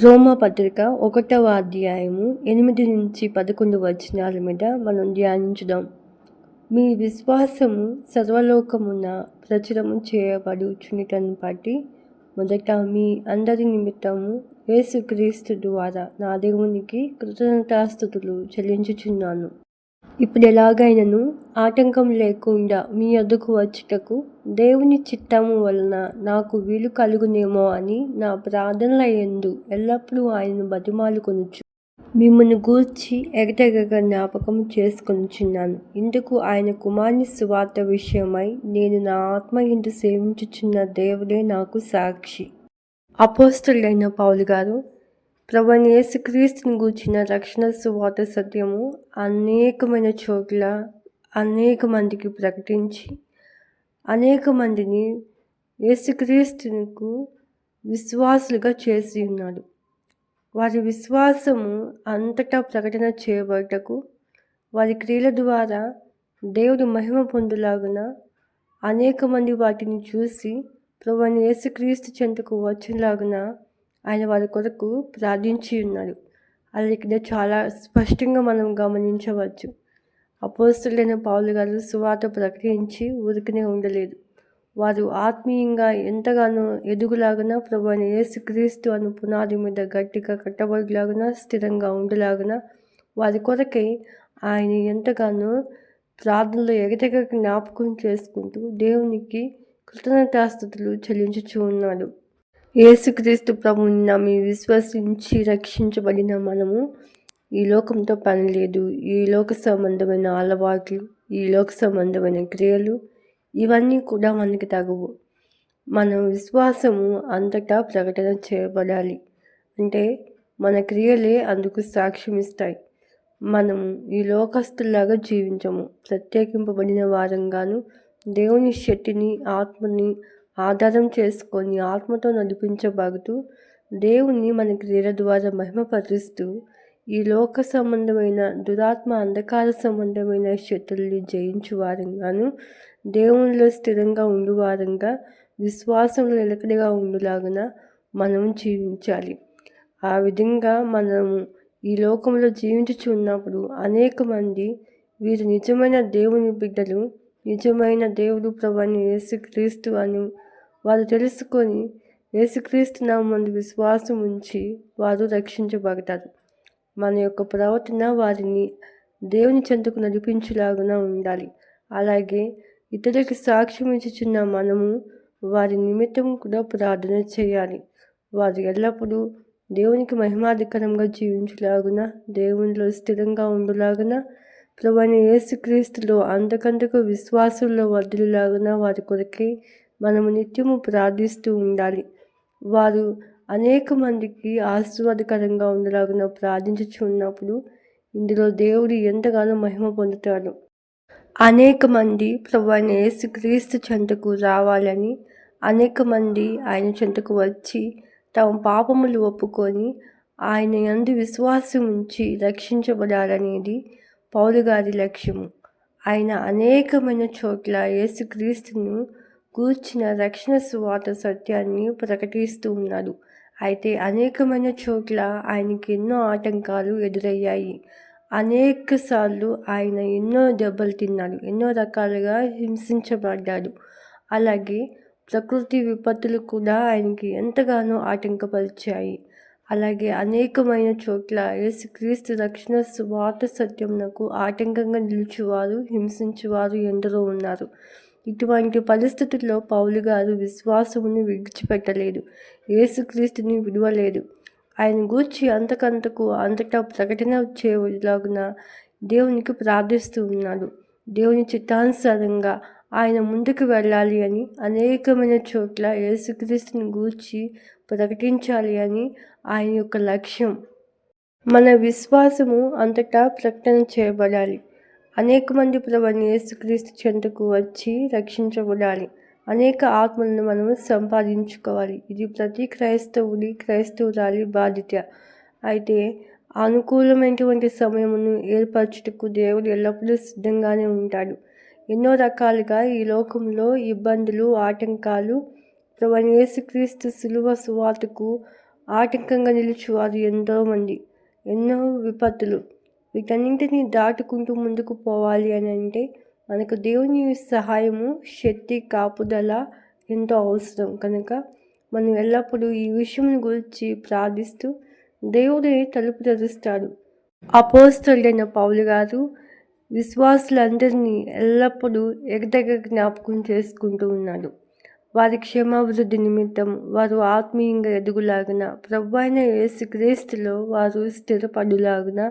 జోమా పత్రిక ఒకటవ అధ్యాయము ఎనిమిది నుంచి పదకొండు వచనాల మీద మనం ధ్యానించుదాం. మీ విశ్వాసము సర్వలోకమున ప్రచురము చేయబడుచునిటను బట్టి మొదట మీ అందరి నిమిత్తము యేసుక్రీస్తు ద్వారా నా దేవునికి కృతజ్ఞతాస్థుతులు చెల్లించుచున్నాను. ఇప్పుడు ఎలాగైనను ఆటంకం లేకుండా మీ వద్దకు వచ్చుటకు దేవుని చిత్తము వలన నాకు వీలు కలుగునేమో అని నా ప్రార్థనల ఎందు ఎల్లప్పుడూ ఆయనను బతిమాలుకొనుచు. మిమ్మల్ని గూర్చి ఎగటెగగా జ్ఞాపకం చేసుకొనిచున్నాను. ఇందుకు ఆయన కుమారుని సువార్త విషయమై నేను నా ఆత్మ ఇంటి సేవించుచున్న దేవుడే నాకు సాక్షి. అపోస్తులైన పౌలు గారు ప్రభుని యేసుక్రీస్తుని గూర్చిన రక్షణ సువాత సత్యము అనేకమైన చోట్ల అనేక మందికి ప్రకటించి అనేక మందిని యేసుక్రీస్తునికి విశ్వాసులుగా చేసి ఉన్నాడు. వారి విశ్వాసము అంతటా ప్రకటన చేయబడటకు వారి క్రియల ద్వారా దేవుడు మహిమ పొందులాగున అనేక మంది వాటిని చూసి ప్రభుని యేసుక్రీస్తు చెంతకు వచ్చేలాగున ఆయన వారి కొరకు ప్రార్థించి ఉన్నారు. అది ఇక్కడ చాలా స్పష్టంగా మనం గమనించవచ్చు. అపోస్తులైన పౌలు గారు సువాత ప్రకటించి ఊరికనే ఉండలేదు. వారు ఆత్మీయంగా ఎంతగానో ఎదుగులాగున ప్రభు యేసుక్రీస్తు అను పునాది మీద గట్టిగా కట్టబడిలాగున స్థిరంగా ఉండలాగున వారి కొరకై ఆయన ఎంతగానో ప్రార్థనలో ఎగటెగ జ్ఞాపకం చేసుకుంటూ దేవునికి కృతజ్ఞతాస్థుతులు చెల్లించుచూ ఉన్నాడు. యేసుక్రీస్తు ప్రభుని నమ్మి విశ్వసించి రక్షించబడిన మనము ఈ లోకంతో పని లేదు. ఈ లోక సంబంధమైన అలవాట్లు ఈ లోక సంబంధమైన క్రియలు ఇవన్నీ కూడా మనకి తగవు. మన విశ్వాసము అంతటా ప్రకటన చేయబడాలి. అంటే మన క్రియలే అందుకు సాక్ష్యం ఇస్తాయి. మనం ఈ లోకస్తులాగా జీవించము. ప్రత్యేకింపబడిన వారంగాను దేవుని శక్తిని ఆత్మని ఆధారం చేసుకొని ఆత్మతో నడిపించబడుతూ దేవుని మన క్రియల ద్వారా మహిమపరుస్తూ ఈ లోక సంబంధమైన దురాత్మ అంధకార సంబంధమైన శక్తుల్ని జయించు వారంగాను దేవునిలో స్థిరంగా ఉండువారంగా విశ్వాసంలో నిలకడగా ఉండులాగున మనం జీవించాలి. ఆ విధంగా మనము ఈ లోకంలో జీవించుచున్నప్పుడు అనేక మంది వీరు నిజమైన దేవుని బిడ్డలు నిజమైన దేవుడు ప్రభాని యేసుక్రీస్తు అని వారు తెలుసుకొని యేసుక్రీస్తు నామందు విశ్వాసం ఉంచి వారు రక్షించబడతారు. మన యొక్క ప్రవర్తన వారిని దేవుని చెంతకు నడిపించేలాగా ఉండాలి. అలాగే ఇతరులకి సాక్ష్యం ఇచ్చుచున్న మనము వారి నిమిత్తం కూడా ప్రార్థన చేయాలి. వారు ఎల్లప్పుడూ దేవునికి మహిమాధికరంగా జీవించలాగున దేవునిలో స్థిరంగా ఉండలాగున ప్రభుని యేసుక్రీస్తులో అంతకంతకు విశ్వాసంలో వద్దులాగున వారి కొరకే మనము నిత్యము ప్రార్థిస్తూ ఉండాలి. వారు అనేక మందికి ఆశీర్వాదకరంగా ఉండలాగున ప్రార్థించుచున్నప్పుడు ఇందులో దేవుడు ఎంతగానో మహిమ పొందుతాడు. అనేక మంది ప్రభు యేసుక్రీస్తు చెంతకు రావాలని అనేక మంది ఆయన చెంతకు వచ్చి తమ పాపములు ఒప్పుకొని ఆయన ఎందు విశ్వాసం ఉంచి రక్షించబడాలనేది పౌలు గారి లక్ష్యము. ఆయన అనేకమైన చోట్ల యేసుక్రీస్తును కూర్చిన రక్షణ సువాత సత్యాన్ని ప్రకటిస్తూ ఉన్నాడు. అయితే అనేకమైన చోట్ల ఆయనకి ఎన్నో ఆటంకాలు ఎదురయ్యాయి. అనేక సార్లు ఆయన ఎన్నో దెబ్బలు తిన్నాడు ఎన్నో రకాలుగా హింసించబడ్డాడు. అలాగే ప్రకృతి విపత్తులు కూడా ఆయనకి ఎంతగానో ఆటంకపరిచాయి. అలాగే అనేకమైన చోట్ల యేసుక్రీస్తు రక్షణ సువార్త సత్యంనకు ఆటంకంగా నిలిచేవారు హింసించేవారు ఎందరో ఉన్నారు. ఇటువంటి పరిస్థితుల్లో పౌలు గారు విశ్వాసమును విడిచిపెట్టలేదు. యేసుక్రీస్తుని విడవలేదు. ఆయన గూర్చి అంతకంతకు అంతటా ప్రకటన చేయలాగున దేవునికి ప్రార్థిస్తూ ఉన్నాడు. దేవుని చిత్తానుసారంగా ఆయన ముందుకు వెళ్ళాలి అని అనేకమైన చోట్ల యేసుక్రీస్తుని గూర్చి ప్రకటించాలి అని ఆయన యొక్క లక్ష్యం. మన విశ్వాసము అంతటా ప్రకటన చేయబడాలి. అనేక మంది ప్రభుని యేసుక్రీస్తు చెంతకు వచ్చి రక్షించబడాలి. అనేక ఆత్మలను మనం సంపాదించుకోవాలి. ఇది ప్రతి క్రైస్తవుడి క్రైస్తవురాలి బాధ్యత. అయితే అనుకూలమైనటువంటి సమయమును ఏర్పరచుటకు దేవుడు ఎల్లప్పుడూ సిద్ధంగానే ఉంటాడు. ఎన్నో రకాలుగా ఈ లోకంలో ఇబ్బందులు ఆటంకాలు. ప్రభు యేసుక్రీస్తు సులువ సువార్తకు ఆటంకంగా నిలిచేవారు ఎంతోమంది ఎన్నో విపత్తులు. వీటన్నింటినీ దాటుకుంటూ ముందుకు పోవాలి అని అంటే మనకు దేవుని సహాయము శక్తి కాపుదల ఎంతో అవసరం. కనుక మనం ఎల్లప్పుడూ ఈ విషయం గురించి ప్రార్థిస్తూ దేవుడే తలుపు తెరుస్తాడు. అపోస్తలైన పౌలు గారు విశ్వాసులందరినీ ఎల్లప్పుడూ ఎగదగ జ్ఞాపకం చేసుకుంటూ ఉన్నాడు. వారి క్షేమాభివృద్ధి నిమిత్తం వారు ఆత్మీయంగా ఎదుగులాగిన ప్రభు అయిన యేసుక్రీస్తులో వారు స్థిరపడులాగిన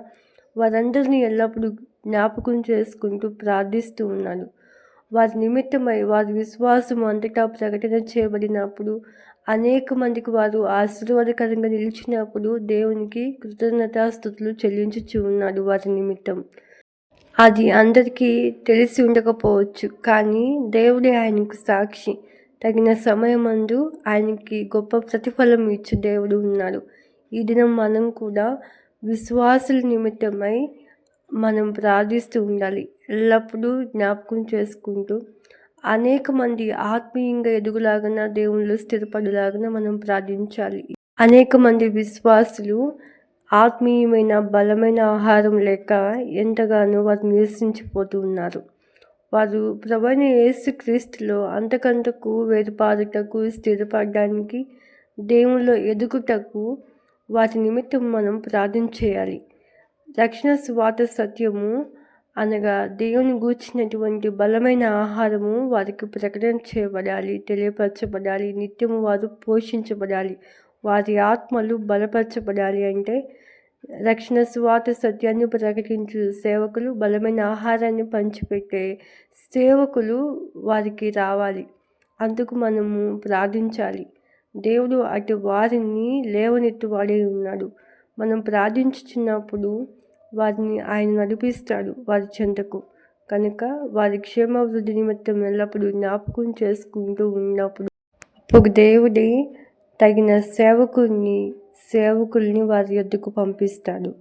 వారందరినీ ఎల్లప్పుడూ జ్ఞాపకం చేసుకుంటూ ప్రార్థిస్తూ ఉన్నాడు. వారి నిమిత్తమై వారి విశ్వాసం అంతటా ప్రకటన చేయబడినప్పుడు అనేక మందికి వారు ఆశీర్వాదకరంగా నిలిచినప్పుడు దేవునికి కృతజ్ఞతాస్థుతులు చెల్లించుచు ఉన్నాడు వారి నిమిత్తం. అది అందరికీ తెలిసి ఉండకపోవచ్చు కానీ దేవుడే ఆయనకు సాక్షి. తగిన సమయమందు ఆయనకి గొప్ప ప్రతిఫలం ఇచ్చు దేవుడు ఉన్నాడు. ఈ దినం మనం కూడా విశ్వాసుల నిమిత్తమై మనం ప్రార్థిస్తూ ఉండాలి. ఎల్లప్పుడూ జ్ఞాపకం చేసుకుంటూ అనేక మంది ఆత్మీయంగా ఎదుగులాగన దేవుళ్ళు స్థిరపడులాగన మనం ప్రార్థించాలి. అనేక మంది విశ్వాసులు ఆత్మీయమైన బలమైన ఆహారం లేక ఎంతగానో వారు నిరసించిపోతూ ఉన్నారు వారు ప్రవణ క్రీస్తులో అంతకంతకు వేరుపారుటకు స్థిరపడడానికి దేవుల్లో ఎదుగుటకు వాటి నిమిత్తం మనం ప్రార్థన చేయాలి. రక్షణ స్వాత సత్యము అనగా దేవుని గూర్చినటువంటి బలమైన ఆహారము వారికి ప్రకటన చేయబడాలి తెలియపరచబడాలి నిత్యము వారు పోషించబడాలి వారి ఆత్మలు బలపరచబడాలి అంటే రక్షణ స్వాత సత్యాన్ని ప్రకటించు సేవకులు బలమైన ఆహారాన్ని పంచిపెట్టే సేవకులు వారికి రావాలి. అందుకు మనము ప్రార్థించాలి. దేవుడు అటు వారిని లేవనెత్తువాడే ఉన్నాడు. మనం ప్రార్థించుచున్నప్పుడు వారిని ఆయన నడిపిస్తాడు వారి చెంతకు. కనుక వారి క్షేమాభివృద్ధి నిమిత్తం ఎల్లప్పుడూ జ్ఞాపకం చేసుకుంటూ ఉన్నప్పుడు ఒక దేవుడి తగిన సేవకుని సేవకుల్ని వారి యొద్దకు పంపిస్తాడు.